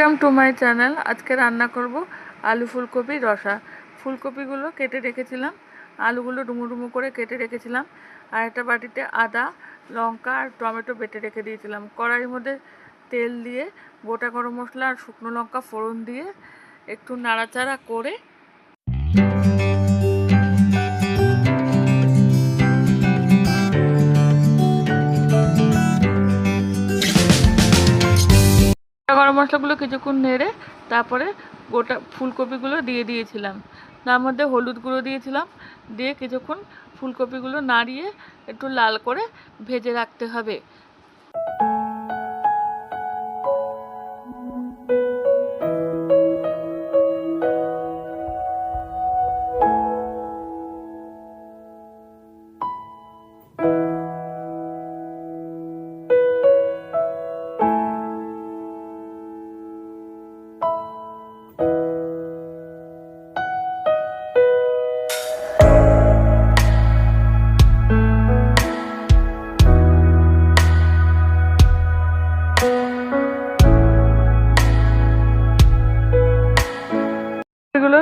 Welcome to my channel আজকে রান্না করব আলু ফুলকপি রসা। ফুলকপিগুলো কেটে রেখেছিলাম। আলুগুলো ডুমু ডুমু করে কেটে রেখেছিলাম। আর একটা বাটিতে আদা, লঙ্কা আর টমেটো বেটে রেখে দিয়েছিলাম। কড়াইয়ের মধ্যে তেল দিয়ে গোটা গরম মশলা আর শুকনো লঙ্কা ফোড়ন দিয়ে একটু নাড়াচাড়া করে মশলাগুলো কিছুক্ষণ নেড়ে তারপরে গোটা ফুলকপিগুলো দিয়ে দিয়েছিলাম। তার মধ্যে হলুদ গুঁড়ো দিয়েছিলাম। দিয়ে কিছুক্ষণ ফুলকপিগুলো নাড়িয়ে একটু লাল করে ভেজে রাখতে হবে।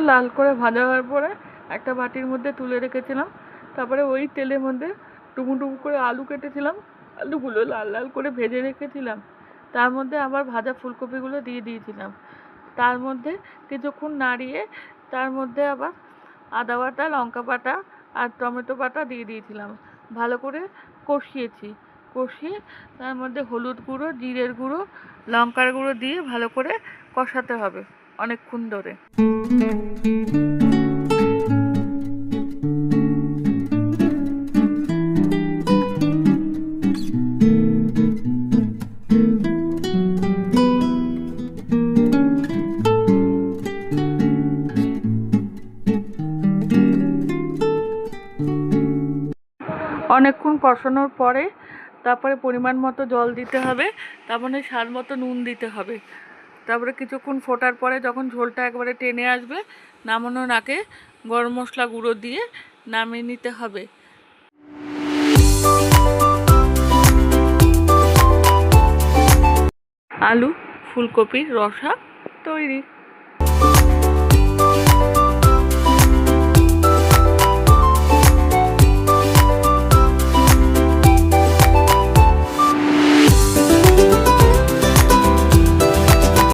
লাল করে ভাজা হওয়ার পরে একটা বাটির মধ্যে তুলে রেখেছিলাম। তারপরে ওই তেলের মধ্যে টুকু টুকু করে আলু কেটেছিলাম। আলুগুলো লাল লাল করে ভেজে রেখেছিলাম। তার মধ্যে আবার ভাজা ফুলকপিগুলো দিয়ে দিয়েছিলাম। তার মধ্যে কিছুক্ষণ নাড়িয়ে তার মধ্যে আবার আদা বাটা, লঙ্কা বাটা আর টমেটো বাটা দিয়ে দিয়েছিলাম। ভালো করে কষিয়েছি। কষিয়ে তার মধ্যে হলুদ গুঁড়ো, জিরের গুঁড়ো, লঙ্কার গুঁড়ো দিয়ে ভালো করে কষাতে হবে। অনেকক্ষণ ধরে। অনেকক্ষণ কষানোর পরে তারপরে পরিমাণ মতো জল দিতে হবে তারপরে স্বাদ মতো নুন দিতে হবে। তারপরে কিছুক্ষণ ফোটার পরে যখন ঝোলটা একবারে টেনে আসবে নামানোর আগে গরম মশলা গুঁড়ো দিয়ে নামিয়ে নিতে হবে। আলু, ফুলকপির রসা তৈরি।